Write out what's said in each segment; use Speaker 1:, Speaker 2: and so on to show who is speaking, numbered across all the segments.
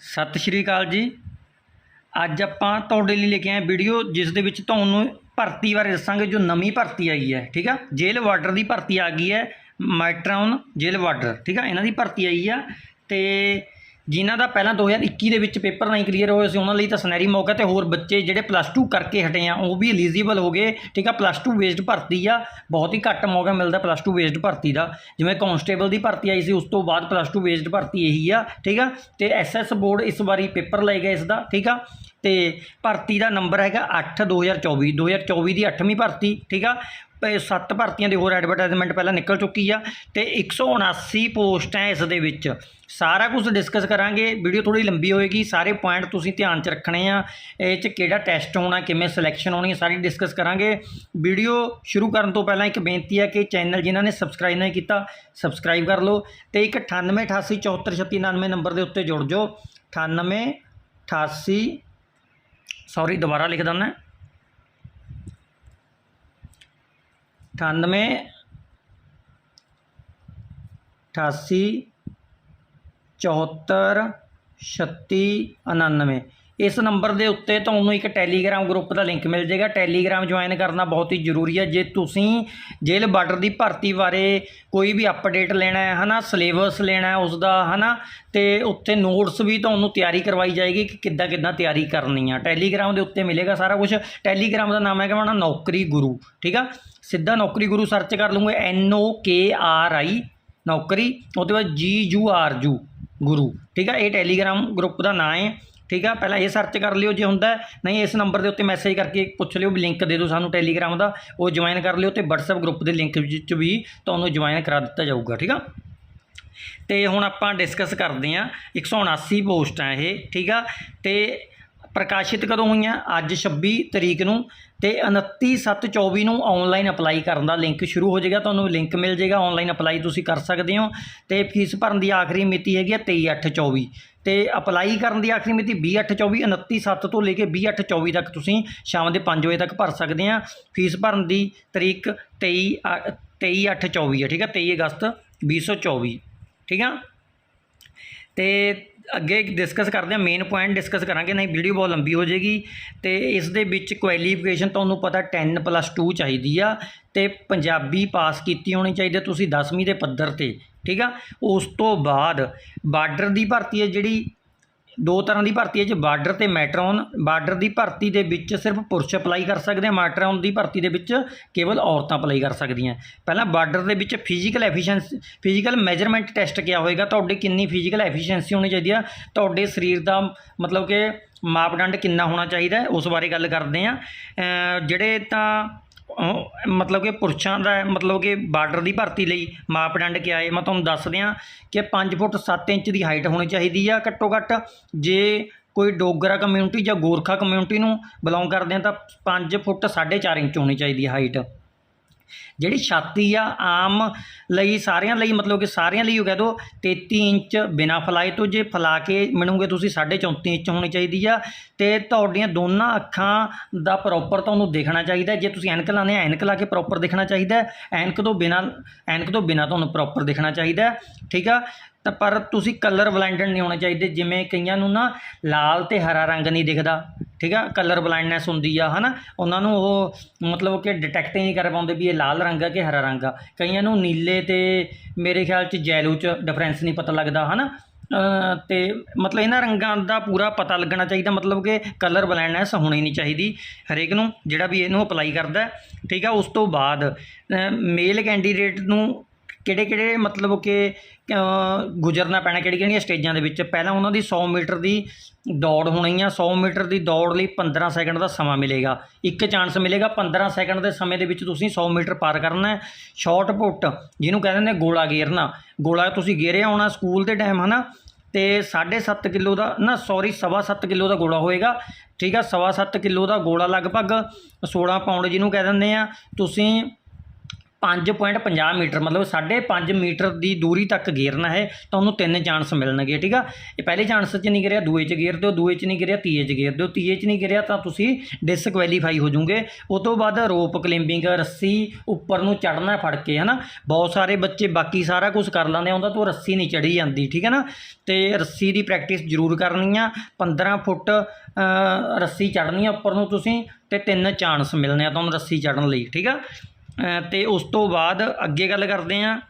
Speaker 1: ਸਤਿ ਸ਼੍ਰੀ ਅਕਾਲ ਜੀ। ਅੱਜ ਆਪਾਂ ਤੁਹਾਡੇ ਲਈ ਲੈ ਕੇ ਆਏ ਵੀਡੀਓ ਜਿਸ ਦੇ ਵਿੱਚ ਤੁਹਾਨੂੰ ਭਰਤੀ ਬਾਰੇ ਦੱਸਾਂਗੇ, ਜੋ ਨਵੀਂ ਭਰਤੀ ਆਈ ਹੈ, ਠੀਕ ਆ? ਜੇਲ੍ਹ ਵਾਰਡਰ ਦੀ ਭਰਤੀ ਆ ਗਈ ਹੈ ਮਾਈਟਰਾਉਨ ਜੇਲ੍ਹ ਵਾਰਡਰ ਠੀਕ ਆ? ਇਹਨਾਂ ਦੀ ਭਰਤੀ ਆਈ ਆ ਤੇ ਜਿਨ੍ਹਾਂ ਦਾ ਪਹਿਲਾਂ 2021 ਦੇ ਵਿੱਚ ਪੇਪਰ ਨਹੀਂ ਕਲੀਅਰ ਹੋਏ ਸੀ, ਉਹਨਾਂ ਲਈ ਤਾਂ ਸੁਨਹਿਰੀ ਮੌਕਾ ਤੇ ਹੋਰ ਬੱਚੇ ਜਿਹੜੇ ਪਲੱਸ 2 ਕਰਕੇ ਹਟੇ ਆ, ਉਹ ਵੀ ਐਲੀਜੀਬਲ ਹੋ ਗਏ। ਠੀਕ ਆ ਪਲੱਸ 2 ਬੇਸਡ ਭਰਤੀ ਆ, ਬਹੁਤ ਹੀ ਘੱਟ ਮੌਕਾ ਮਿਲਦਾ ਪਲੱਸ 2 ਬੇਸਡ ਭਰਤੀ ਦਾ। ਜਿਵੇਂ ਕਾਂਸਟੇਬਲ ਦੀ ਭਰਤੀ ਆਈ ਸੀ, ਉਸ ਤੋਂ ਬਾਅਦ ਪਲੱਸ 2 ਬੇਸਡ ਭਰਤੀ ਇਹੀ ਆ, ਠੀਕ ਆ। ਤੇ ਐਸਐਸ ਬੋਰਡ ਇਸ ਵਾਰੀ ਪੇਪਰ ਲਏਗਾ ਇਸ ਦਾ ਠੀਕ ਆ। ਤੇ ਭਰਤੀ ਦਾ ਨੰਬਰ ਹੈਗਾ 8 2024 2024 ਦੀ 8ਵੀਂ ਭਰਤੀ, ਠੀਕ ਆ। ਸੱਤ ਭਰਤੀਆਂ ਦੀ ਹੋਰ ਐਡਵਰਟਾਈਜ਼ਮੈਂਟ ਪਹਿਲਾਂ ਨਿਕਲ ਚੁੱਕੀ ਆ ਤੇ 179 ਪੋਸਟਾਂ ਇਸ ਦੇ ਵਿੱਚ। ਸਾਰਾ ਕੁਝ ਡਿਸਕਸ ਕਰਾਂਗੇ ਵੀਡੀਓ ਥੋੜੀ ਲੰਬੀ ਹੋਏਗੀ, ਸਾਰੇ ਪੁਆਇੰਟ ਤੁਸੀਂ ਧਿਆਨ 'ਚ ਰੱਖਣੇ ਆ। ਇਹ 'ਚ ਕਿਹੜਾ ਟੈਸਟ ਹੋਣਾ, ਕਿਵੇਂ ਸਿਲੈਕਸ਼ਨ ਹੋਣੀ ਸਾਰੀ ਡਿਸਕਸ ਕਰਾਂਗੇ। ਵੀਡੀਓ ਸ਼ੁਰੂ ਕਰਨ ਤੋਂ ਪਹਿਲਾਂ ਇੱਕ ਬੇਨਤੀ ਹੈ ਕਿ ਚੈਨਲ ਜਿਨ੍ਹਾਂ ਨੇ ਸਬਸਕ੍ਰਾਈਬ ਨਹੀਂ ਕੀਤਾ ਸਬਸਕ੍ਰਾਈਬ ਕਰ ਲਓ ਤੇ ਇੱਕ 9888743699 ਨੰਬਰ ਦੇ ਉੱਤੇ ਜੁੜ ਜਾਓ। 98 88 ਸੌਰੀ ਦੁਬਾਰਾ ਲਿਖ ਦਿੰਦਾ। 98 88 74 36 99 ਇਸ ਨੰਬਰ ਦੇ ਉੱਤੇ ਤੁਹਾਨੂੰ ਇੱਕ ਟੈਲੀਗ੍ਰਾਮ ਗਰੁੱਪ ਦਾ ਲਿੰਕ ਮਿਲ ਜਾਏਗਾ। ਟੈਲੀਗ੍ਰਾਮ ਜੁਆਇਨ ਕਰਨਾ ਬਹੁਤ ਹੀ ਜ਼ਰੂਰੀ ਹੈ। ਜੇ ਤੁਸੀਂ ਜੇਲ੍ਹ ਬਾਰਡਰ ਦੀ ਭਰਤੀ ਬਾਰੇ ਕੋਈ ਵੀ ਅਪਡੇਟ ਲੈਣਾ ਹੈ, ਹਨਾ, ਸਿਲੇਬਸ ਲੈਣਾ ਹੈ ਉਸ ਦਾ ਹਨਾ, ਤੇ ਉੱਥੇ ਨੋਟਸ ਵੀ ਤੁਹਾਨੂੰ ਤਿਆਰੀ ਕਰਵਾਈ ਜਾਏਗੀ ਕਿ ਕਿੱਦਾਂ ਕਿੱਦਾਂ ਤਿਆਰੀ ਕਰਨੀ ਆ। ਟੈਲੀਗ੍ਰਾਮ ਦੇ ਉੱਤੇ ਮਿਲੇਗਾ ਸਾਰਾ ਕੁਝ ਟੈਲੀਗ੍ਰਾਮ ਦਾ ਨਾਮ ਹੈਗਾ ਆਪਣਾ ਨੌਕਰੀ ਗੁਰੂ, ਠੀਕ ਆ? ਸਿੱਧਾ ਨੌਕਰੀ ਗੁਰੂ ਸਰਚ ਕਰ ਲੂੰਗੇ ਐਨ ਓ ਕੇ ਆਰ ਆਈ ਨੌਕਰੀ, ਉਹਦੇ ਬਾਅਦ ਜੀ ਯੂ ਆਰ ਯੂ ਗੁਰੂ, ਠੀਕ ਆ? ਇਹ ਟੈਲੀਗ੍ਰਾਮ ਗਰੁੱਪ ਦਾ ਨਾਮ ਹੈ। ਠੀਕ ਆ? ਪਹਿਲਾਂ ਇਹ ਸਰਚ ਕਰ ਲਿਓ ਜੇ ਹੁੰਦਾ ਨਹੀਂ, ਇਸ ਨੰਬਰ ਦੇ ਉੱਤੇ ਮੈਸੇਜ ਕਰਕੇ ਪੁੱਛ ਲਿਓ ਵੀ ਲਿੰਕ ਦੇ ਦਿਓ ਸਾਨੂੰ ਟੈਲੀਗ੍ਰਾਮ ਦਾ। ਉਹ ਜੁਆਇਨ ਕਰ ਲਿਓ ਤੇ WhatsApp ਗਰੁੱਪ ਦੇ ਲਿੰਕ ਵਿੱਚ ਵੀ ਤੁਹਾਨੂੰ ਜੁਆਇਨ ਕਰਾ ਦਿੱਤਾ ਜਾਊਗਾ, ਠੀਕ ਆ? ਤੇ ਹੁਣ ਆਪਾਂ ਡਿਸਕਸ ਕਰਦੇ ਹਾਂ। 179 ਪੋਸਟਾਂ ਇਹ, ਠੀਕ ਆ? ਤੇ ਪ੍ਰਕਾਸ਼ਿਤ ਕਦੋਂ ਹੋਈਆਂ? ਅੱਜ 26 ਤਰੀਕ ਨੂੰ ਤੇ 29/7/24 ਨੂੰ ਆਨਲਾਈਨ ਅਪਲਾਈ ਕਰਨ ਦਾ ਲਿੰਕ ਸ਼ੁਰੂ ਹੋ ਜਾਏਗਾ। ਤੁਹਾਨੂੰ ਲਿੰਕ ਮਿਲ ਜਾਏਗਾ। ਆਨਲਾਈਨ ਅਪਲਾਈ ਤੁਸੀਂ ਕਰ ਸਕਦੇ ਹੋ। ਤੇ ਫੀਸ ਭਰਨ ਦੀ ਆਖਰੀ ਮਿਤੀ ਹੈਗੀ ਹੈ 23/8/24 ਤੇ ਅਪਲਾਈ ਕਰਨ ਦੀ ਆਖਰੀ ਮਿਤੀ 20/8/24 29/7 ਤੋਂ ਲੈ ਕੇ 20/8/24 ਤੱਕ ਤੁਸੀਂ ਸ਼ਾਮ ਦੇ 5 ਵਜੇ ਤੱਕ ਭਰ ਸਕਦੇ ਆ। ਫੀਸ ਭਰਨ ਦੀ ਤਰੀਕ 23 23/8/24 ਹੈ ਠੀਕ ਹੈ 23 ਅਗਸਤ 2024 ਠੀਕ ਆ? ਤੇ ਅੱਗੇ ਡਿਸਕਸ ਕਰਦੇ ਹਾਂ ਮੇਨ ਪੁਆਇੰਟ ਡਿਸਕਸ ਕਰਾਂਗੇ, ਨਹੀਂ ਵੀਡੀਓ ਬਹੁਤ ਲੰਬੀ ਹੋ ਜਾਏਗੀ। ਤੇ ਇਸ ਦੇ ਵਿੱਚ ਕੁਆਲੀਫਿਕੇਸ਼ਨ ਤੁਹਾਨੂੰ ਪਤਾ 10 2 ਚਾਹੀਦੀ ਆ ਤੇ ਪੰਜਾਬੀ ਪਾਸ ਕੀਤੀ ਹੋਣੀ ਚਾਹੀਦੀ ਹੈ ਤੁਸੀਂ 10ਵੀਂ ਦੇ ਪੱਧਰ ਤੇ, ਠੀਕ ਆ? ਉਸ ਤੋਂ ਬਾਅਦ ਬਾਰਡਰ ਦੀ ਭਰਤੀ ਹੈ ਜਿਹੜੀ ਦੋ ਤਰ੍ਹਾਂ ਦੀ ਭਰਤੀ ਹੈ ਜੀ, ਬਾਰਡਰ ਤੇ ਮੈਟਰੋਨ। ਬਾਰਡਰ ਦੀ ਭਰਤੀ ਦੇ ਵਿੱਚ ਸਿਰਫ ਪੁਰਸ਼ ਅਪਲਾਈ ਕਰ ਸਕਦੇ ਆ, ਮੈਟਰੋਨ ਦੀ ਭਰਤੀ ਦੇ ਵਿੱਚ ਕੇਵਲ ਔਰਤਾਂ ਅਪਲਾਈ ਕਰ ਸਕਦੀਆਂ। ਪਹਿਲਾਂ ਬਾਰਡਰ ਦੇ ਵਿੱਚ physical efficiency, physical measurement test ਕਿਹਾ ਹੋਏਗਾ, ਤੁਹਾਡੇ ਕਿੰਨੀ ਫਿਜ਼ੀਕਲ ਐਫੀਸ਼ੀਐਂਸੀ ਹੋਣੀ ਚਾਹੀਦੀ ਆ, ਤੁਹਾਡੇ ਸਰੀਰ ਦਾ ਮਤਲਬ ਕਿ ਮਾਪਦੰਡ ਕਿੰਨਾ ਹੋਣਾ ਚਾਹੀਦਾ ਉਸ ਬਾਰੇ ਗੱਲ ਕਰਦੇ ਆ। ਜਿਹੜੇ ਤਾਂ ਮਤਲਬ ਕਿ ਪੁਰਸ਼ਾਂ ਦਾ ਮਤਲਬ ਕਿ ਬਾਰਡਰ ਦੀ ਭਰਤੀ ਲਈ ਮਾਪਦੰਡ ਕਿਆ ਹੈ ਮੈਂ ਤੁਹਾਨੂੰ ਦੱਸ ਦਿਆਂ ਕਿ 5 ਫੁੱਟ 7 ਇੰਚ ਦੀ ਹਾਈਟ ਹੋਣੀ ਚਾਹੀਦੀ ਆ ਘੱਟੋ ਘੱਟ। ਜੇ ਕੋਈ ਡੋਗਰਾ ਕਮਿਊਨਿਟੀ ਜਾਂ ਗੋਰਖਾ ਕਮਿਊਨਿਟੀ ਨੂੰ ਬਿਲੋਂਗ ਕਰਦੇ ਆ ਤਾਂ 5 ਫੁੱਟ 4.5 ਇੰਚ ਹੋਣੀ ਚਾਹੀਦੀ ਹੈ ਹਾਈਟ। ਜਿਹੜੀ ਛਾਤੀ ਆ, ਆਮ ਲਈ, ਸਾਰਿਆਂ ਲਈ, ਮਤਲਬ ਕਿ ਸਾਰਿਆਂ ਲਈ ਉਹ ਕਹਿ ਦੋ 33 ਇੰਚ ਬਿਨਾ ਫਲਾਈ ਤੋਂ ਜੇ ਫਲਾ ਕੇ ਮਿਣੋਗੇ ਤੁਸੀਂ 34.5 ਇੰਚ ਹੋਣੀ ਚਾਹੀਦੀ ਆ। ਤੇ ਤੁਹਾਡੀਆਂ ਦੋਨਾਂ ਅੱਖਾਂ ਦਾ ਪ੍ਰੋਪਰ ਤੁਹਾਨੂੰ ਦੇਖਣਾ ਚਾਹੀਦਾ। ਜੇ ਤੁਸੀਂ ਐਨਕ ਲਾਉਂਦੇ ਐਨਕ ਲਾ ਕੇ ਪ੍ਰੋਪਰ ਦੇਖਣਾ ਚਾਹੀਦਾ। ਐਨਕ ਤੋਂ ਬਿਨਾ, ਐਨਕ ਤੋਂ ਬਿਨਾ ਤੁਹਾਨੂੰ ਪ੍ਰੋਪਰ ਦੇਖਣਾ ਚਾਹੀਦਾ। ਠੀਕ ਆ? ਤਾਂ ਪਰ ਤੁਸੀਂ ਕਲਰ ਬਲਾਈਂਡਡ ਨਹੀਂ ਹੋਣੇ ਚਾਹੀਦੇ। ਜਿਵੇਂ ਕਈਆਂ ਨੂੰ ਨਾ ਲਾਲ ਤੇ ਹਰਾ ਰੰਗ ਨਹੀਂ ਦਿਖਦਾ। ਠੀਕ ਆ? ਕਲਰ ਬਲਾਈਂਡਨੈਸ ਹੁੰਦੀ ਆ ਹਨਾ? ਉਹਨਾਂ ਨੂੰ ਉਹ ਮਤਲਬ ਕਿ ਡਿਟੈਕਟ ਹੀ ਨਹੀਂ ਕਰ ਪਾਉਂਦੇ ਵੀ ਇਹ ਲਾਲ ਰੰਗ ਆ ਕਿ ਹਰਾ ਰੰਗ ਆ। ਕਈਆਂ ਨੂੰ ਨੀਲੇ ਤੇ ਮੇਰੇ ਖਿਆਲ 'ਚ ਜੈਲੋ 'ਚ ਡਿਫਰੈਂਸ ਨਹੀਂ ਪਤਾ ਲੱਗਦਾ ਹਨਾ? ਅ, ਤੇ ਮਤਲਬ ਇਹਨਾਂ ਰੰਗਾਂ ਦਾ ਪੂਰਾ ਪਤਾ ਲੱਗਣਾ ਚਾਹੀਦਾ ਮਤਲਬ ਕਿ ਕਲਰ ਬਲਾਈਂਡਨੈਸ ਹੋਣੀ ਨਹੀਂ ਚਾਹੀਦੀ ਹਰੇਕ ਨੂੰ ਜਿਹੜਾ ਵੀ ਇਹਨੂੰ ਅਪਲਾਈ ਕਰਦਾ ਠੀਕ ਆ? ਉਸ ਤੋਂ ਬਾਅਦ ਮੇਲ ਕੈਂਡੀਡੇਟ ਨੂੰ ਕਿਹੜੇ ਕਿਹੜੇ ਮਤਲਬ ਕਿ ਗੁਜ਼ਰਨਾ ਪੈਣਾ ਕਿਹੜੀ ਕਿਹੜੀਆਂ ਸਟੇਜਾਂ ਦੇ ਵਿੱਚ? ਪਹਿਲਾਂ ਉਹਨਾਂ ਦੀ 100 ਮੀਟਰ ਦੀ ਦੌੜ ਹੋਣੀ ਆ। 100 ਮੀਟਰ ਦੀ ਦੌੜ ਲਈ 15 ਸੈਕਿੰਡ ਦਾ ਸਮਾਂ ਮਿਲੇਗਾ। ਇੱਕ ਚਾਂਸ ਮਿਲੇਗਾ 15 ਸੈਕਿੰਡ ਦੇ ਸਮੇਂ ਦੇ ਵਿੱਚ ਤੁਸੀਂ 100 ਮੀਟਰ ਪਾਰ ਕਰਨਾ ਹੈ। ਸ਼ਾਰਟ ਪੁੱਟ, ਜਿਹਨੂੰ ਕਹਿੰਦੇ ਨੇ ਗੋਲਾ ਗੇਰਨਾ। ਗੋਲਾ ਤੁਸੀਂ ਗੇਰਿਆ ਹੋਣਾ ਸਕੂਲ ਦੇ ਟਾਈਮ, ਹਨਾ? ਤੇ 7.5 ਕਿਲੋ ਦਾ, ਨਾ, ਸੌਰੀ 7.5 ਕਿਲੋ ਦਾ ਗੋਲਾ ਹੋਏਗਾ। ਠੀਕ ਆ 7.5 ਕਿਲੋ ਦਾ ਗੋਲਾ ਲਗਭਗ 16 ਪਾਉਂਡ ਜਿਹਨੂੰ ਕਹਿ ਦਿੰਦੇ ਆ। ਤੁਸੀਂ 5.50 ਮੀਟਰ, ਮਤਲਬ 5.5 ਮੀਟਰ ਦੀ ਦੂਰੀ ਤੱਕ ਗੇਰਨਾ ਹੈ ਤੁਹਾਨੂੰ ਤਿੰਨ ਚਾਂਸ ਮਿਲਣਗੇ, ਠੀਕ ਆ? ਇਹ ਪਹਿਲੇ ਚਾਂਸ 'ਚ ਨਹੀਂ ਗਿਰਿਆ, ਦੂਏ 'ਚ ਗੇਰ ਦਿਓ, ਦੂਏ 'ਚ ਨਹੀਂ ਗਿਰਿਆ, ਤੀਏ 'ਚ ਗੇਰ ਦਿਓ। ਤੀਏ 'ਚ ਨਹੀਂ ਗਿਰਿਆ ਤਾਂ ਤੁਸੀਂ ਡਿਸਕੁਆਲੀਫਾਈ ਹੋ ਜਾਓਗੇ। ਉਸ ਤੋਂ ਬਾਅਦ ਰੋਪ ਕਲਿੰਬਿੰਗ ਰੱਸੀ ਉੱਪਰ ਨੂੰ ਚੜਨਾ ਫੜ ਕੇ, ਹਨਾ? ਬਹੁਤ ਸਾਰੇ ਬੱਚੇ ਬਾਕੀ ਸਾਰਾ ਕੁਝ ਕਰ ਲੈਂਦੇ ਆ ਤੋਂ ਰੱਸੀ ਨਹੀਂ ਚੜੀ ਜਾਂਦੀ, ਠੀਕ ਹੈ ਨਾ? ਤੇ ਰੱਸੀ ਦੀ ਪ੍ਰੈਕਟਿਸ ਜ਼ਰੂਰ ਕਰਨੀ ਆ। 15 ਫੁੱਟ ਰੱਸੀ ਚੜਨੀ ਆ ਉੱਪਰ ਨੂੰ ਤੁਸੀਂ, ਤੇ ਤਿੰਨ ਚਾਂਸ ਮਿਲਣੇ ਆ ਤੁਹਾਨੂੰ ਰੱਸੀ ਚੜਨ ਲਈ, ਠੀਕ ਆ? ਤੇ ਉਸ ਤੋਂ ਬਾਅਦ ਅੱਗੇ ਗੱਲ ਕਰਦੇ ਆ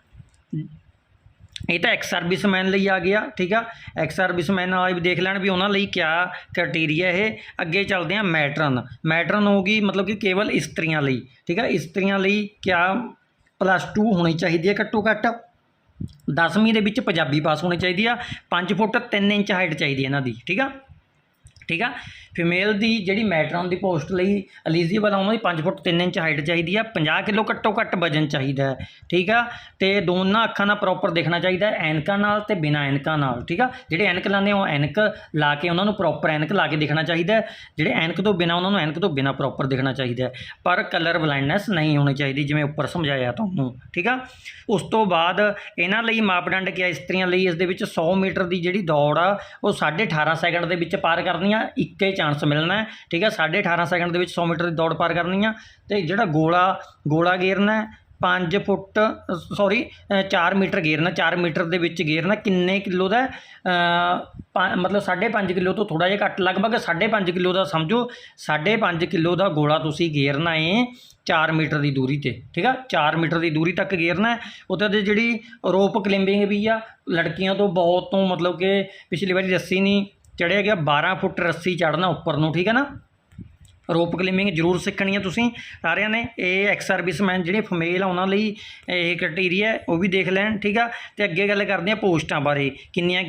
Speaker 1: ਇਹ ਤਾਂ ਐਕਸ ਸਰਵਿਸਮੈਨ ਲਈ ਆ ਗਿਆ, ਠੀਕ ਆ? ਐਕਸ ਸਰਵਿਸਮੈਨ ਵਾਲੇ ਵੀ ਦੇਖ ਲੈਣ ਵੀ ਉਹਨਾਂ ਲਈ ਕਿਆ ਕ੍ਰਾਈਟੇਰੀਆ ਇਹ। ਅੱਗੇ ਚੱਲਦੇ ਆ ਮੈਟਰਨ ਮੈਟਰਨ ਹੋਗੀ ਮਤਲਬ ਕਿ ਕੇਵਲ ਇਸਤਰੀਆਂ ਲਈ, ਠੀਕ ਆ? ਇਸਤਰੀਆਂ ਲਈ ਕਿਆ ਪਲੱਸ 2 ਹੋਣੀ ਚਾਹੀਦੀ ਹੈ ਘੱਟੋ ਘੱਟ। 10ਵੀਂ ਦੇ ਵਿੱਚ ਪੰਜਾਬੀ ਪਾਸ ਹੋਣੀ ਚਾਹੀਦੀ ਆ। 5 ਫੁੱਟ 3 ਇੰਚ ਹਾਈਟ ਚਾਹੀਦੀ ਹੈ ਇਹਨਾਂ ਦੀ, ਠੀਕ ਆ? ਠੀਕ ਆ? ਫੀਮੇਲ ਦੀ ਜਿਹੜੀ ਮੈਟਰੋਨ ਦੀ ਪੋਸਟ ਲਈ ਐਲੀਜੀਬਲ ਆ ਉਹਨਾਂ ਦੀ 5 ਫੁੱਟ 3 ਇੰਚ ਹਾਈਟ ਚਾਹੀਦੀ ਆ 50 ਕਿਲੋ ਘੱਟੋ ਘੱਟ ਵਜਨ ਚਾਹੀਦਾ ਹੈ ਠੀਕ ਆ? ਤੇ ਦੋਨਾਂ ਅੱਖਾਂ ਦਾ ਪ੍ਰੋਪਰ ਦੇਖਣਾ ਚਾਹੀਦਾ ਐਨਕਾਂ ਨਾਲ ਤੇ ਬਿਨਾਂ ਐਨਕਾਂ ਨਾਲ ਠੀਕ ਆ? ਜਿਹੜੇ ਐਨਕ ਲਾਉਂਦੇ ਆ, ਉਹ ਐਨਕ ਲਾ ਕੇ ਉਹਨਾਂ ਨੂੰ ਪ੍ਰੋਪਰ ਐਨਕ ਲਾ ਕੇ ਦੇਖਣਾ ਚਾਹੀਦਾ ਜਿਹੜੇ ਐਨਕ ਤੋਂ ਬਿਨਾਂ ਉਹਨਾਂ ਨੂੰ ਐਨਕ ਤੋਂ ਬਿਨਾਂ ਪ੍ਰੋਪਰ ਦੇਖਣਾ ਚਾਹੀਦਾ ਪਰ ਕਲਰ ਬਲਾਈਂਡਨੈਸ ਨਹੀਂ ਹੋਣੀ ਚਾਹੀਦੀ ਜਿਵੇਂ ਉੱਪਰ ਸਮਝਾਇਆ ਤੁਹਾਨੂੰ ਠੀਕ ਆ? ਉਸ ਤੋਂ ਬਾਅਦ ਇਹਨਾਂ ਲਈ ਮਾਪਦੰਡ ਕਿਆ ਇਸਤਰੀਆਂ ਲਈ ਇਸ ਦੇ ਵਿੱਚ 100 ਮੀਟਰ ਦੀ ਜਿਹੜੀ ਦੌੜ ਆ ਉਹ 18.5 ਸੈਕਿੰਡ ਦੇ ਵਿੱਚ ਪਾਰ ਕਰਨੀ ਆ ਇੱਕ ਹੀ ਚਾਂਸ ਮਿਲਣਾ ਠੀਕ ਆ 18.5 ਸੈਕਿੰਡ ਦੇ ਵਿੱਚ 100 ਮੀਟਰ ਦੀ ਦੌੜ ਪਾਰ ਕਰਨੀ ਆ ਤੇ ਜਿਹੜਾ ਗੋਲਾ ਗੋਲਾ ਗੇਰਨਾ ਹੈ 5 ਫੁੱਟ ਸੌਰੀ 4 ਮੀਟਰ ਗੇਰਨਾ 4 ਮੀਟਰ ਦੇ ਵਿੱਚ ਗੇਰਨਾ ਕਿੰਨੇ ਕਿਲੋ ਦਾ ਹੈ? ਅ, ਪੰ- ਮਤਲਬ 5.5 ਕਿਲੋ ਤੋਂ ਥੋੜਾ ਜਿਹਾ ਘੱਟ ਲਗਭਗ 5.5 ਕਿਲੋ ਦਾ ਸਮਝੋ 5.5 ਕਿਲੋ ਦਾ ਗੋਲਾ ਤੁਸੀਂ ਗੇਰਨਾ ਏ 4 ਮੀਟਰ ਦੀ ਦੂਰੀ ਤੇ ਠੀਕ ਆ? 4 ਮੀਟਰ ਦੀ ਦੂਰੀ ਤੱਕ ਗੇਰਨਾ ਹੈ। ਉਹਦੇ ਤੇ ਜਿਹੜੀ ਰੋਪ ਕਲਿੰਬਿੰਗ ਵੀ ਆ ਲੜਕੀਆਂ ਤੋਂ ਬਹੁਤ ਤੋਂ ਮਤਲਬ ਕਿ ਪਿਛਲੀ ਵਾਰੀ ਰੱਸੀ ਨਹੀਂ ਚੜਿਆ ਗਿਆ 12 ਫੁੱਟ ਰੱਸੀ ਚੜਨਾ ਉੱਪਰ ਨੂੰ, ਠੀਕ ਹੈ ਨਾ? ਰੋਪ ਕਲਿੰਬਿੰਗ ਜ਼ਰੂਰ ਸਿੱਖਣੀ ਹੈ ਤੁਸੀਂ। ਸਾਰਿਆਂ ਨੇ ਇਹ ਐਕਸ ਸਰਵਿਸਮੈਨ ਜਿਹੜੇ ਫਮੇਲ ਆ, ਉਹਨਾਂ ਲਈ ਇਹ ਕ੍ਰਾਈਟੇਰੀਆ ਉਹ ਵੀ ਦੇਖ ਲੈਣ, ਠੀਕ ਆ? ਤੇ ਅੱਗੇ ਗੱਲ ਕਰਦੇ ਆ ਪੋਸਟਾਂ ਬਾਰੇ। ਕਿੰਨੀਆਂ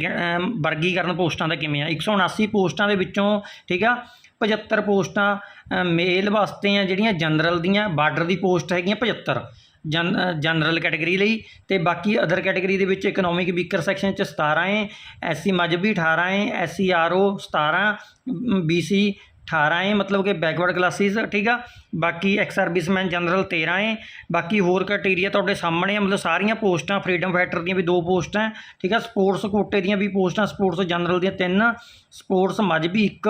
Speaker 1: ਵਰਗੀਕਰਨ ਪੋਸਟਾਂ ਦਾ ਕਿਵੇਂ ਆ? 179 ਪੋਸਟਾਂ ਦੇ ਵਿੱਚੋਂ, ਠੀਕ ਆ? 75 ਪੋਸਟਾਂ ਮੇਲ ਵਾਸਤੇ ਆ ਜਿਹੜੀਆਂ, ਜਨਰਲ ਦੀਆਂ, ਬਾਰਡਰ ਦੀ ਪੋਸਟ ਹੈਗੀਆਂ 75 ਜਨ, ਜਨਰਲ ਕੈਟਾਗਰੀ ਲਈ ਤੇ ਬਾਕੀ ਅਦਰ ਕੈਟਾਗਰੀ ਦੇ ਵਿੱਚ ਇਕਨੋਮਿਕ ਵੀਕਰ ਸੈਕਸ਼ਨ ਚ 17 ਹੈ ਐਸਸੀ ਮਜਬੀ 18 ਹੈ ਐਸਸੀ ਆਰਓ 17 ਬੀਸੀ 18 ਹੈ ਮਤਲਬ ਕਿ ਬੈਕਵਰਡ ਕਲਾਸਿਸ ਠੀਕ ਆ? ਬਾਕੀ ਐਕਸ ਸਰਵਿਸਮੈਨ ਜਨਰਲ 13 ਹੈ ਬਾਕੀ ਹੋਰ ਕ੍ਰਾਈਟੇਰੀਆ ਤੁਹਾਡੇ ਸਾਹਮਣੇ ਆ, ਮਤਲਬ ਸਾਰੀਆਂ ਪੋਸਟਾਂ ਫਰੀडम ਫਾਈਟਰ ਦੀਆਂ ਵੀ ਦੋ ਪੋਸਟਾਂ, ਠੀਕ ਆ? ਸਪੋਰਟਸ ਕੋਟੇ ਦੀਆਂ ਵੀ ਪੋਸਟਾਂ ਸਪੋਰਟਸ ਜਨਰਲ ਦੀਆਂ ਤਿੰਨ ਸਪੋਰਟਸ ਮਜਬੀ ਇੱਕ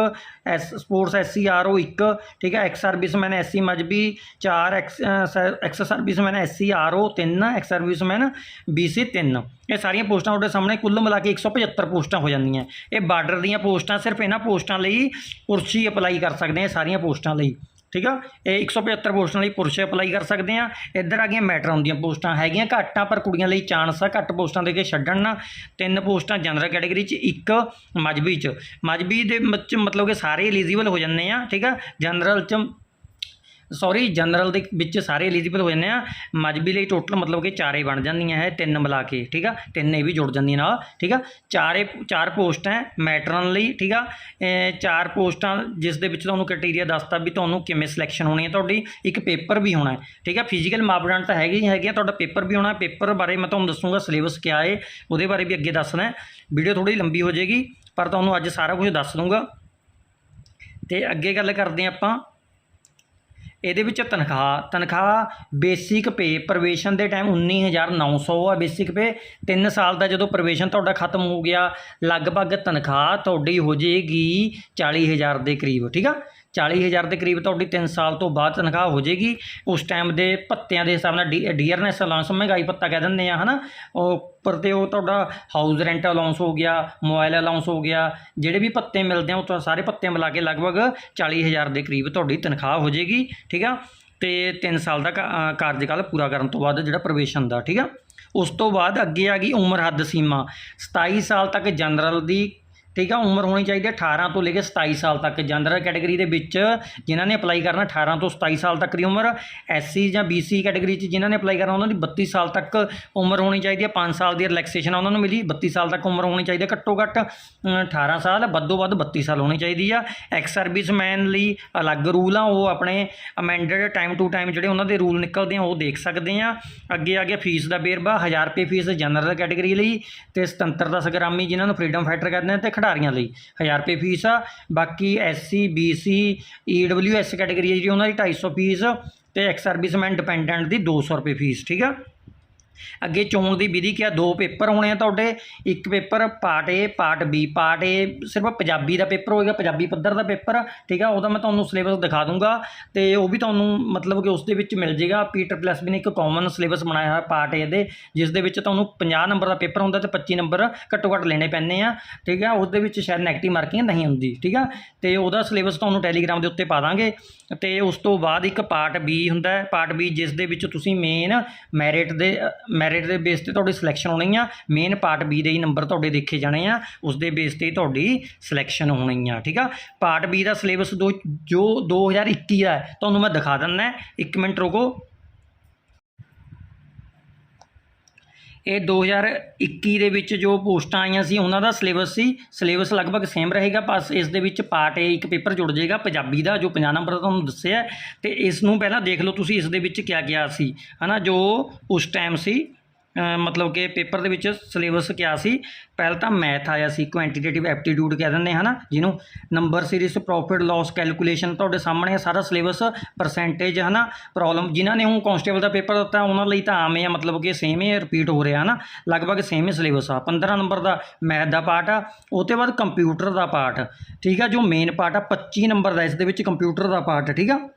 Speaker 1: ਐਸ ਸਪੋਰਟਸ ਐਸਸੀ ਆਰਓ ਇੱਕ, ਠੀਕ ਹੈ ex serviceman SC Mazhabi 4 ex ex serviceman SC RO 3 ex serviceman BC 3 ਇਹ ਸਾਰੀਆਂ ਪੋਸਟਾਂ ਤੁਹਾਡੇ ਸਾਹਮਣੇ ਕੁੱਲ ਮਿਲਾ ਕੇ 175 ਪੋਸਟਾਂ ਹੋ ਜਾਂਦੀਆਂ। ਇਹ ਬਾਰਡਰ ਦੀਆਂ ਪੋਸਟਾਂ, ਸਿਰਫ ਇਹਨਾਂ ਪੋਸਟਾਂ ਲਈ ਕੁਰਸੀ ਅਪਲਾਈ ਅਪਲਾਈ ਕਰ ਸਕਦੇ ਆ ਸਾਰੀਆਂ ਪੋਸਟਾਂ ਲਈ, ਠੀਕ ਆ? ਇਹ 175 ਪੋਸਟਾਂ ਲਈ ਪੁਰਸ਼ ਅਪਲਾਈ ਕਰ ਸਕਦੇ ਆ ਇੱਧਰ ਆ ਗਈਆਂ ਮੈਟਰ ਆਉਂਦੀਆਂ ਪੋਸਟਾਂ, ਹੈਗੀਆਂ ਘੱਟ ਆ ਪਰ ਕੁੜੀਆਂ ਲਈ ਚਾਂਸ ਆ ਘੱਟ ਪੋਸਟਾਂ ਦੇ ਕੇ ਛੱਡਣ ਨਾ। ਤਿੰਨ ਪੋਸਟਾਂ ਜਨਰਲ ਕੈਟਾਗਰੀ 'ਚ, ਇੱਕ ਮਜਬੀ 'ਚ। ਮਜਬੀ ਦੇ ਵਿੱਚ ਮਤਲਬ ਕਿ ਸਾਰੇ ਐਲੀਜੀਬਲ ਹੋ ਜਾਂਦੇ ਆ, ਠੀਕ ਆ? ਜਨਰਲ 'ਚ ਸੌਰੀ ਜਨਰਲ ਦੇ ਵਿੱਚ ਸਾਰੇ ਐਲੀਜੀਬਲ ਹੋ ਜਾਂਦੇ ਆ। ਮਜਬੀ ਲਈ ਟੋਟਲ ਮਤਲਬ ਕਿ ਚਾਰੇ ਬਣ ਜਾਂਦੀਆਂ ਹੈ ਤਿੰਨ ਮਿਲਾ ਕੇ, ਠੀਕ ਆ? ਤਿੰਨ ਇਹ ਵੀ ਜੁੜ ਜਾਂਦੀਆਂ ਨਾਲ, ਠੀਕ ਆ? ਚਾਰੇ, ਚਾਰ ਪੋਸਟਾਂ ਹੈ ਮੈਟਰਨ ਲਈ, ਠੀਕ ਆ? ਚਾਰ ਪੋਸਟਾਂ ਜਿਸ ਦੇ ਵਿੱਚ ਤੁਹਾਨੂੰ ਕ੍ਰਾਈਟੇਰੀਆ ਦੱਸਤਾ ਵੀ ਤੁਹਾਨੂੰ ਕਿਵੇਂ ਸਿਲੈਕਸ਼ਨ ਹੋਣੀ ਹੈ ਤੁਹਾਡੀ, ਇੱਕ ਪੇਪਰ ਵੀ ਹੋਣਾ ਠੀਕ ਆ? ਫਿਜ਼ੀਕਲ ਮਾਪਦੰਡ ਤਾਂ ਹੈਗੇ ਹੀ ਹੈਗੇ ਆ, ਤੁਹਾਡਾ ਪੇਪਰ ਵੀ ਹੋਣਾ ਪੇਪਰ ਬਾਰੇ ਮੈਂ ਤੁਹਾਨੂੰ ਦੱਸੂਗਾ ਸਿਲੇਬਸ ਕਿਆ ਹੈ, ਉਹਦੇ ਬਾਰੇ ਵੀ ਅੱਗੇ ਦੱਸਣਾ ਵੀਡੀਓ ਥੋੜੀ ਲੰਬੀ ਹੋ ਜਾਏਗੀ, ਪਰ ਤੁਹਾਨੂੰ ਅੱਜ ਸਾਰਾ ਕੁਝ ਦੱਸ ਦੂੰਗਾ ਤੇ ਅੱਗੇ ਗੱਲ ਕਰਦੇ ਹਾਂ ਆਪਾਂ। ਇਹਦੇ ਵਿੱਚ ਤਨਖਾਹ ਤਨਖਾਹ ਬੇਸਿਕ ਪੇ ਪ੍ਰਵੇਸ਼ਨ ਦੇ ਟਾਈਮ 19900 ਆ ਬੇਸਿਕ ਪੇ 3 ਸਾਲ ਦਾ ਜਦੋਂ ਪ੍ਰਵੇਸ਼ਨ ਤੁਹਾਡਾ ਖਤਮ ਹੋ ਗਿਆ, ਲਗਭਗ ਤਨਖਾਹ ਤੁਹਾਡੀ ਹੋ ਜਾਏਗੀ 40000 ਦੇ ਕਰੀਬ, ਠੀਕ ਆ? 40000 ਦੇ ਕਰੀਬ ਤੁਹਾਡੀ 3 ਸਾਲ ਤੋਂ ਬਾਅਦ ਤਨਖਾਹ ਹੋ ਜਾਏਗੀ। ਉਸ ਟਾਈਮ ਦੇ ਭੱਤਿਆਂ ਦੇ ਹਿਸਾਬ ਨਾਲ ਡੀਅਰਨੈਸ ਅਲਾਉਂਸ ਮਹਿੰਗਾਈ ਭੱਤਾ ਕਹਿ ਦਿੰਦੇ ਆ, ਹਨਾ? ਉਹ ਉੱਪਰ ਤੇ ਉਹ ਤੁਹਾਡਾ ਹਾਊਸ ਰੈਂਟ ਅਲਾਉਂਸ ਹੋ ਗਿਆ ਮੋਬਾਈਲ ਅਲਾਉਂਸ ਹੋ ਗਿਆ, ਜਿਹੜੇ ਵੀ ਭੱਤੇ ਮਿਲਦੇ ਆ, ਉਹ ਤੁਹਾਨੂੰ ਸਾਰੇ ਭੱਤੇ ਮਿਲਾ ਕੇ ਲਗਭਗ 40000 ਦੇ ਕਰੀਬ ਤੁਹਾਡੀ ਤਨਖਾਹ ਹੋ ਜਾਏਗੀ, ਠੀਕ ਆ? ਤੇ 3 ਸਾਲ ਦਾ ਕਾ- ਕਾਰਜਕਾਲ ਪੂਰਾ ਕਰਨ ਤੋਂ ਬਾਅਦ ਜਿਹੜਾ ਪ੍ਰਵੇਸ਼ਨ ਦਾ, ਠੀਕ ਆ? ਉਸ ਤੋਂ ਬਾਅਦ ਅੱਗੇ ਆ ਗਈ ਉਮਰ ਹੱਦ ਸੀਮਾ। 27 ਸਾਲ ਤੱਕ ਜਨਰਲ ਦੀ ਠੀਕ ਆ ਉਮਰ ਹੋਣੀ ਚਾਹੀਦੀ ਹੈ 18 ਤੋਂ ਲੈ ਕੇ 27 ਸਾਲ ਤੱਕ। ਜਨਰਲ ਕੈਟਾਗਰੀ ਦੇ ਵਿੱਚ ਜਿਨ੍ਹਾਂ ਨੇ ਅਪਲਾਈ ਕਰਨਾ 18 ਤੋਂ 27 ਸਾਲ ਤੱਕ ਦੀ ਉਮਰ ਐਸਸੀ ਜਾਂ ਬੀਸੀ ਕੈਟਾਗਰੀ 'ਚ ਜਿਨ੍ਹਾਂ ਨੇ ਅਪਲਾਈ ਕਰਨਾ ਉਹਨਾਂ ਦੀ 32 ਸਾਲ ਤੱਕ ਉਮਰ ਹੋਣੀ ਚਾਹੀਦੀ ਹੈ। 5 ਸਾਲ ਦੀ ਰਿਲੈਕਸੇਸ਼ਨ ਉਹਨਾਂ ਨੂੰ ਮਿਲੀ 32 ਸਾਲ ਤੱਕ ਉਮਰ ਹੋਣੀ ਚਾਹੀਦੀ ਹੈ ਘੱਟੋ ਘੱਟ ਅ, 18 ਸਾਲ ਵੱਧੋ ਵੱਧ 32 ਸਾਲ ਹੋਣੀ ਚਾਹੀਦੀ ਆ। ਐਕਸ ਸਰਵਿਸਮੈਨ ਲਈ ਅਲੱਗ ਰੂਲ ਆ ਉਹ ਆਪਣੇ ਅਮੈਂਡਡ ਟਾਈਮ ਟੂ ਟਾਈਮ ਜਿਹੜੇ ਉਹਨਾਂ ਦੇ ਰੂਲ ਨਿਕਲਦੇ ਆ ਉਹ ਦੇਖ ਸਕਦੇ ਆ। ਅੱਗੇ ਆ ਗਿਆ ਫੀਸ ਦਾ ਬੇਰਬਾ 1000 ਰੁਪਏ ਫੀਸ ਜਨਰਲ ਕੈਟਾਗਰੀ ਲਈ ਤੇ ਸੁਤੰਤਰਤਾ ਸੰਗਰਾਮੀ ਜਿਨ੍ਹਾਂ ਨੂੰ ਫਰੀडम ਫਾਈਟਰ ਕਹਿੰਦੇ ਆ ਤੇ ਖਿਡਾਰੀਆਂ ਲਈ। 1000 ਰੁਪਏ ਫੀਸ ਆ। ਬਾਕੀ ਐਸਸੀ ਬੀਸੀ ਈਡਬਲਯੂਐਸ ਕੈਟਾਗਰੀ ਹੈ ਜਿਹੜੀ, ਉਹਨਾਂ ਦੀ 250 ਫੀਸ ਤੇ ਐਕਸ ਸਰਵਿਸਮੈਨ ਡਿਪੈਂਡੈਂਟ ਦੀ 200 ਰੁਪਏ ਫੀਸ, ਠੀਕ ਆ? ਅੱਗੇ ਚੋਣ ਦੀ ਵਿਧੀ ਕਿਹਾ, ਦੋ ਪੇਪਰ ਹੋਣੇ ਆ ਤੁਹਾਡੇ, ਇੱਕ paper part A part B part A ਸਿਰਫ ਪੰਜਾਬੀ ਦਾ ਪੇਪਰ ਹੋਏਗਾ, ਪੰਜਾਬੀ ਪੱਧਰ ਦਾ ਪੇਪਰ, ਠੀਕ ਆ, ਉਹਦਾ ਮੈਂ ਤੁਹਾਨੂੰ ਸਿਲੇਬਸ ਦਿਖਾ ਦੂੰਗਾ, ਤੇ ਉਹ ਵੀ ਤੁਹਾਨੂੰ ਮਤਲਬ ਕਿ ਉਸ ਦੇ ਵਿੱਚ ਮਿਲ ਜੇਗਾ ਪੀਟਰ ਪਲੱਸ ਵੀ ਨੇ ਇੱਕ ਕਾਮਨ ਸਿਲੇਬਸ ਬਣਾਇਆ ਹੋਇਆ ਪਾਰਟ ਏ ਦੇ, ਜਿਸ ਦੇ ਵਿੱਚ ਤੁਹਾਨੂੰ 50 ਨੰਬਰ ਦਾ ਪੇਪਰ ਹੁੰਦਾ ਤੇ 25 ਨੰਬਰ ਘੱਟੋ ਘੱਟ ਲੈਣੇ ਪੈਂਦੇ ਆ, ਠੀਕ ਆ, ਉਸ ਦੇ ਵਿੱਚ ਸ਼ਾਇਦ ਨੈਗੇਟਿਵ ਮਾਰਕਿੰਗ ਨਹੀਂ ਹੁੰਦੀ, ਠੀਕ ਆ, ਤੇ ਉਹਦਾ ਸਿਲੇਬਸ ਤੁਹਾਨੂੰ ਟੈਲੀਗ੍ਰਾਮ ਦੇ ਉੱਤੇ ਪਾ ਦਾਂਗੇ, ਤੇ ਉਸ ਤੋਂ ਬਾਅਦ ਇੱਕ ਪਾਰਟ ਬੀ ਹੁੰਦਾ ਹੈ ਪਾਰਟ ਬੀ ਜਿਸ ਦੇ ਵਿੱਚ ਤੁਸੀਂ ਮੇਨ ਮੈਰਿਟ ਦੇ ਮੈਰਿਟ ਦੇ ਬੇਸ ਤੇ ਤੁਹਾਡੀ ਸਿਲੈਕਸ਼ਨ ਹੋਣੀ ਆ। ਮੇਨ ਪਾਰਟ ਬੀ ਦੇ ਹੀ ਨੰਬਰ ਤੁਹਾਡੇ ਦੇਖੇ ਜਾਣੇ ਆ। ਉਸ ਦੇ ਬੇਸ ਤੇ ਤੁਹਾਡੀ ਸਿਲੈਕਸ਼ਨ ਹੋਣੀ ਆ, ਠੀਕ ਆ? ਪਾਰਟ ਬੀ ਦਾ ਸਿਲੇਬਸ ਦੋ ਜੋ 2021 ਦਾ ਤੁਹਾਨੂੰ ਮੈਂ ਦਿਖਾ ਦਿੰਦਾ। ਇੱਕ ਮਿੰਟ ਰੁਕੋ। ਇਹ 2021 ਦੇ ਵਿੱਚ ਜੋ ਪੋਸਟਾਂ ਆਈਆਂ ਸੀ ਉਹਨਾਂ ਦਾ ਸਿਲੇਬਸ ਸੀ। ਸਿਲੇਬਸ ਲਗਭਗ ਸੇਮ ਰਹੇਗਾ ਬਸ ਇਸ ਦੇ ਵਿੱਚ ਪਾਰਟ ਏ ਇੱਕ ਪੇਪਰ ਜੁੜ ਜਾਏਗਾ ਪੰਜਾਬੀ ਦਾ ਜੋ 50 ਨੰਬਰ ਦਾ ਤੁਹਾਨੂੰ ਦੱਸਿਆ। ਹੈ, ਤੇ ਇਸ ਨੂੰ ਪਹਿਲਾਂ ਦੇਖ ਲਓ ਤੁਸੀਂ ਇਸ ਦੇ ਵਿੱਚ ਕਿਆ ਕਿਆ ਸੀ। ਹਨਾ ਜੋ ਉਸ ਟਾਈਮ ਸੀ ਮਤਲਬ ਕਿ ਪੇਪਰ ਦੇ ਵਿੱਚ ਸਿਲੇਬਸ ਕਿਆ ਸੀ? ਪਹਿਲਾਂ ਤਾਂ ਮੈਥ ਆਇਆ ਸੀ ਕੁਆਂਟੀਟੇਟਿਵ ਐਪਟੀਟਿਊਡ ਕਹਿ ਦਿੰਦੇ ਹਨਾ? ਜਿਹਨੂੰ number series profit loss calculation ਤੁਹਾਡੇ ਸਾਹਮਣੇ ਹੈ ਸਾਰਾ ਸਿਲੇਬਸ ਪਰਸੈਂਟੇਜ ਹਨਾ? ਪ੍ਰੋਬਲਮ ਜਿਨ੍ਹਾਂ ਨੇ ਹੁਣ ਕਾਂਸਟੇਬਲ ਦਾ ਪੇਪਰ ਦਿੱਤਾ, ਉਹਨਾਂ ਲਈ ਤਾਂ ਆਮ ਹੀ ਆ, ਮਤਲਬ ਕਿ ਸੇਮ ਹੀ ਰਿਪੀਟ ਹੋ ਰਿਹਾ, ਹਨਾ? ਲਗਭਗ ਸੇਮ ਹੀ ਸਿਲੇਬਸ ਆ। 15 ਨੰਬਰ ਦਾ ਮੈਥ ਦਾ ਪਾਰਟ ਆ, ਉਹ ਤੋਂ ਬਾਅਦ ਕੰਪਿਊਟਰ ਦਾ ਪਾਰਟ ਠੀਕ ਆ? ਜੋ ਮੇਨ ਪਾਰਟ ਆ 25 ਨੰਬਰ ਦਾ ਇਸ ਦੇ ਵਿੱਚ ਕੰਪਿਊਟਰ ਦਾ ਪਾਰਟ ਠੀਕ ਆ?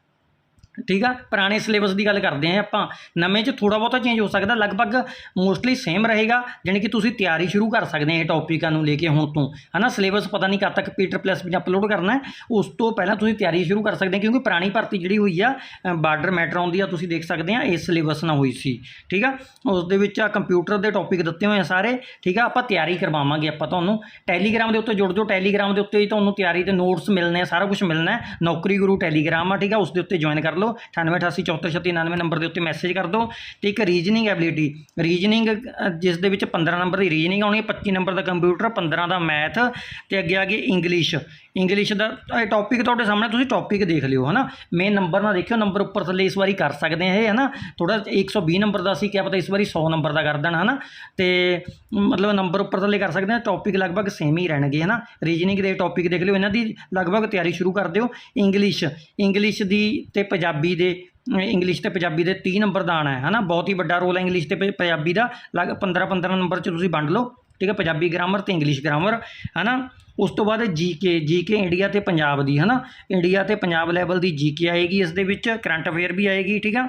Speaker 1: ਠੀਕ ਆ? ਪੁਰਾਣੇ ਸਿਲੇਬਸ ਦੀ ਗੱਲ ਕਰਦੇ ਆਂ ਆਪਾਂ। ਨਵੇਂ 'ਚ ਥੋੜਾ ਬਹੁਤਾ ਚੇਂਜ ਹੋ ਸਕਦਾ, ਲਗਭਗ ਮੋਸਟਲੀ ਸੇਮ ਰਹੇਗਾ ਯਾਨੀ ਕਿ ਤੁਸੀਂ ਤਿਆਰੀ ਸ਼ੁਰੂ ਕਰ ਸਕਦੇ ਆ ਇਹ ਟੌਪਿਕਾਂ ਨੂੰ ਲੈ ਕੇ ਹੁਣ ਤੋਂ। ਹਨਾ ਸਿਲੇਬਸ ਪਤਾ ਨਹੀਂ ਕਦ ਤੱਕ ਪੀਟਰ ਪਲੱਸ ਵਿੱਚ ਅਪਲੋਡ ਕਰਨਾ ਉਸ ਤੋਂ ਪਹਿਲਾਂ ਤੁਸੀਂ ਤਿਆਰੀ ਸ਼ੁਰੂ ਕਰ ਸਕਦੇ ਕਿਉਂਕਿ ਪੁਰਾਣੀ ਭਰਤੀ ਜਿਹੜੀ ਹੋਈ ਆ ਬਾਰਡਰ ਮੈਟਰ ਆਉਂਦੀ ਆ, ਤੁਸੀਂ ਦੇਖ ਸਕਦੇ ਆ ਇਸ ਸਿਲੇਬਸ ਨਾਲ ਹੋਈ ਸੀ। ਠੀਕ ਆ? ਉਸ ਦੇ ਵਿੱਚ ਆ ਕੰਪਿਊਟਰ ਦੇ ਟੌਪਿਕ ਦਿੱਤੇ ਹੋਏ ਆ ਸਾਰੇ। ਠੀਕ ਆ? ਆਪਾਂ ਤਿਆਰੀ ਕਰਵਾਵਾਂਗੇ ਆਪਾਂ ਤੁਹਾਨੂੰ। ਟੈਲੀਗ੍ਰਾਮ ਦੇ ਉੱਤੇ ਜੁੜ ਜਾਓ ਟੈਲੀਗ੍ਰਾਮ ਦੇ ਉੱਤੇ ਹੀ ਤੁਹਾਨੂੰ ਤਿਆਰੀ ਦੇ ਨੋਟਸ ਮਿਲਣੇ ਆ, ਸਾਰਾ ਕੁਝ ਮਿਲਣਾ ਨੌਕਰੀ ਗੁਰੂ ਟੈਲੀਗ੍ਰਾਮ ਆ, ਠੀਕ ਆ? ਉਸ ਦੇ ਉੱਤੇ ਜੁਆਇਨ ਕਰ ਲਓ। 9888743699 ਨੰਬਰ ਦੇ ਉੱਤੇ ਮੈਸੇਜ ਕਰ ਦਿਓ। ਤੇ ਇੱਕ ਰੀਜਨਿੰਗ ਐਬਿਲਿਟੀ ਰੀਜਨਿੰਗ ਜਿਸ ਦੇ ਵਿੱਚ 15 ਨੰਬਰ ਦੀ ਰੀਜਨਿੰਗ ਆਉਣੀ ਹੈ 25 ਨੰਬਰ ਦਾ ਕੰਪਿਊਟਰ 15 ਦਾ ਮੈਥ ਤੇ ਅੱਗੇ ਆ ਗਈ ਇੰਗਲਿਸ਼ ਇੰਗਲਿਸ਼ ਦਾ ਇਹ ਟੌਪਿਕ ਤੁਹਾਡੇ ਸਾਹਮਣੇ ਤੁਸੀਂ ਟੌਪਿਕ ਦੇਖ ਲਿਓ, ਹਨਾ? ਮੇਨ ਨੰਬਰ ਨਾ ਦੇਖਿਓ ਨੰਬਰ ਉੱਪਰ ਥੱਲੇ ਇਸ ਵਾਰੀ ਕਰ ਸਕਦੇ ਆ ਇਹ, ਹਨਾ? ਥੋੜਾ 120 ਨੰਬਰ ਦਾ ਸੀ, ਕਿਆ ਪਤਾ ਇਸ ਵਾਰੀ 100 ਨੰਬਰ ਦਾ ਕਰ ਦੇਣ, ਹਨਾ? ਤੇ, ਮਤਲਬ ਨੰਬਰ ਉੱਪਰ ਥੱਲੇ ਕਰ ਸਕਦੇ ਆ ਟੌਪਿਕ ਲਗਭਗ ਸੇਮ ਹੀ ਰਹਿਣਗੇ, ਹਨਾ? ਰੀਜਨਿੰਗ ਦੇ ਟੌਪਿਕ ਦੇਖ ਲਿਓ, ਇਹਨਾਂ ਦੀ ਲਗਭਗ ਤਿਆਰੀ ਸ਼ੁਰੂ ਕਰ ਦਿਓ। ਇੰਗਲਿਸ਼ ਇੰਗਲਿਸ਼ ਦੀ ਤੇ ਪੰਜਾਬੀ ਦੇ ਇੰਗਲਿਸ਼ ਤੇ ਪੰਜਾਬੀ ਦੇ 30 ਨੰਬਰ ਦਾ ਆਉਣਾ ਹੈ, ਹਨਾ? ਬਹੁਤ ਹੀ ਵੱਡਾ ਰੋਲ ਹੈ ਇੰਗਲਿਸ਼ ਤੇ ਪ- ਪੰਜਾਬੀ ਦਾ, ਲਗ 15 15 ਨੰਬਰ ਚ ਤੁਸੀਂ ਵੰਡ ਲਓ, ਠੀਕ ਹੈ? ਪੰਜਾਬੀ ਗ੍ਰਾਮਰ ਤੇ ਇੰਗਲਿਸ਼ ਗ੍ਰਾਮਰ ਹਨਾ? ਉਸ ਤੋਂ ਬਾਅਦ ਜੀਕੇ ਜੀਕੇ ਇੰਡੀਆ ਤੇ ਪੰਜਾਬ ਦੀ ਹੈ ਨਾ ਇੰਡੀਆ ਤੇ ਪੰਜਾਬ ਲੈਵਲ ਦੀ ਜੀਕੇ ਆਏਗੀ, ਇਸ ਦੇ ਵਿੱਚ ਕਰੰਟ ਅਫੇਅਰ ਵੀ ਆਏਗੀ, ਠੀਕ ਆ?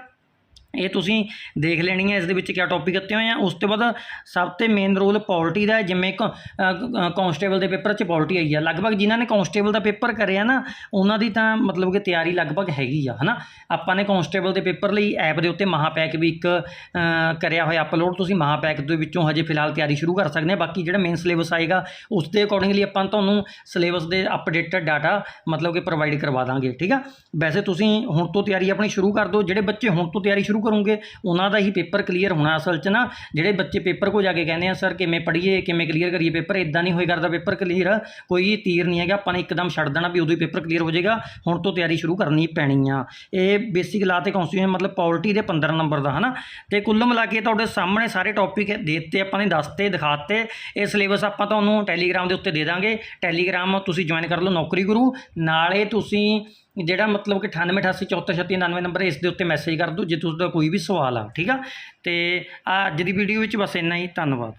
Speaker 1: ਇਹ ਤੁਸੀਂ ਦੇਖ ਲੈਣੀ ਹੈ, ਇਸ ਦੇ ਵਿੱਚ ਕਿਆ ਟੌਪਿਕ ਦਿੱਤੇ ਹੋਏ ਆ। ਉਸ ਤੋਂ ਬਾਅਦ ਸਭ ਤੋਂ ਮੇਨ ਰੋਲ ਪੋਲਟੀ ਦਾ ਜਿਵੇਂ ਕਾਂਸਟੇਬਲ ਦੇ ਪੇਪਰ 'ਚ ਪੋਲਟੀ ਆਈ ਆ। ਲਗਭਗ ਜਿਨ੍ਹਾਂ ਨੇ ਕਾਂਸਟੇਬਲ ਦਾ ਪੇਪਰ ਕਰਿਆ ਨਾ, ਉਹਨਾਂ ਦੀ ਤਾਂ ਮਤਲਬ ਕਿ ਤਿਆਰੀ ਲਗਭਗ ਹੈਗੀ ਆ, ਹਨਾ? ਆਪਾਂ ਨੇ ਕਾਂਸਟੇਬਲ ਦੇ ਪੇਪਰ ਲਈ ਐਪ ਦੇ ਉੱਤੇ ਮਹਾਪੈਕ ਵੀ ਇੱਕ ਕਰਿਆ ਹੋਇਆ ਅਪਲੋਡ ਤੁਸੀਂ ਮਹਾਪੈਕ ਦੇ ਵਿੱਚੋਂ ਹਜੇ ਫਿਲਹਾਲ ਤਿਆਰੀ ਸ਼ੁਰੂ ਕਰ ਸਕਦੇ ਆ। ਬਾਕੀ ਜਿਹੜਾ ਮੇਨ ਸਿਲੇਬਸ ਆਏਗਾ, ਉਸ ਦੇ ਅਕੋਰਡਿੰਗਲੀ ਆਪਾਂ ਤੁਹਾਨੂੰ ਸਿਲੇਬਸ ਦੇ ਅਪਡੇਟਡ ਡਾਟਾ ਮਤਲਬ ਕਿ ਪ੍ਰੋਵਾਈਡ ਕਰਵਾ ਦਾਂਗੇ, ਠੀਕ ਆ? ਵੈਸੇ ਤੁਸੀਂ ਹੁਣ ਤੋਂ ਤਿਆਰੀ ਆਪਣੀ ਸ਼ੁਰੂ ਕਰ ਦਿਓ। ਜਿਹੜੇ ਬੱਚੇ ਹੁਣ ਤੋਂ ਤਿਆਰੀ ਸ਼ੁਰੂ ਕਰੋਗੇ? ਉਹਨਾਂ ਦਾ ਹੀ ਪੇਪਰ ਕਲੀਅਰ ਹੋਣਾ ਅਸਲ 'ਚ ਨਾ। ਜਿਹੜੇ ਬੱਚੇ ਪੇਪਰ ਕੋ ਜਾ ਕੇ ਕਹਿੰਦੇ ਆ, ਸਰ, ਕਿਵੇਂ ਪੜ੍ਹੀਏ, ਕਿਵੇਂ ਕਲੀਅਰ ਕਰੀਏ ਪੇਪਰ? ਇਦਾਂ ਨਹੀਂ ਹੋਏ ਕਰਦਾ ਪੇਪਰ ਕਲੀਅਰ ਕੋਈ ਤੀਰ ਨਹੀਂ ਹੈਗਾ। ਆਪਾਂ ਨੇ ਇੱਕਦਮ ਛੱਡ ਦੇਣਾ ਵੀ ਉਦੋਂ ਹੀ ਪੇਪਰ ਕਲੀਅਰ ਹੋ ਜਾਏਗਾ। ਹੁਣ ਤੋਂ ਤਿਆਰੀ ਸ਼ੁਰੂ ਕਰਨੀ ਪੈਣੀ ਆ। ਇਹ ਬੇਸਿਕ ਲਾ ਤੇ ਕਨਸਟੀਟਿਊਸ਼ਨ ਮਤਲਬ ਪੋਲਿਟੀ ਦੇ 15 ਨੰਬਰ ਦਾ, ਹਨਾ? ਤੇ ਕੁੱਲ ਮਿਲਾ ਕੇ ਤੁਹਾਡੇ ਸਾਹਮਣੇ ਸਾਰੇ ਟੌਪਿਕ ਦੇ ਦਿੱਤੇ, ਆਪਾਂ ਨੇ ਦੱਸਤੇ ਦਿਖਾਤੇ ਇਹ ਸਿਲੇਬਸ ਆਪਾਂ ਤੁਹਾਨੂੰ ਟੈਲੀਗ੍ਰਾਮ ਦੇ ਉੱਤੇ ਦੇ ਦਾਂਗੇ। ਟੈਲੀਗ੍ਰਾਮ ਤੁਸੀਂ ਜੁਆਇਨ ਕਰ ਲਓ ਨੌਕਰੀ ਗੁਰੂ। ਨਾਲੇ ਤੁਸੀਂ ਜਿਹੜਾ ਮਤਲਬ ਕਿ 9888443699 ਨੰਬਰ ਇਸ ਦੇ ਉੱਤੇ ਮੈਸੇਜ ਕਰ ਦਿਓ, ਜੇ ਤੁਹਾਡਾ ਕੋਈ ਵੀ ਸਵਾਲ ਆ, ਠੀਕ ਆ? ਤੇ ਆ ਅੱਜ ਦੀ ਵੀਡੀਓ ਵਿੱਚ ਬਸ ਇੰਨਾ ਹੀ, ਧੰਨਵਾਦ।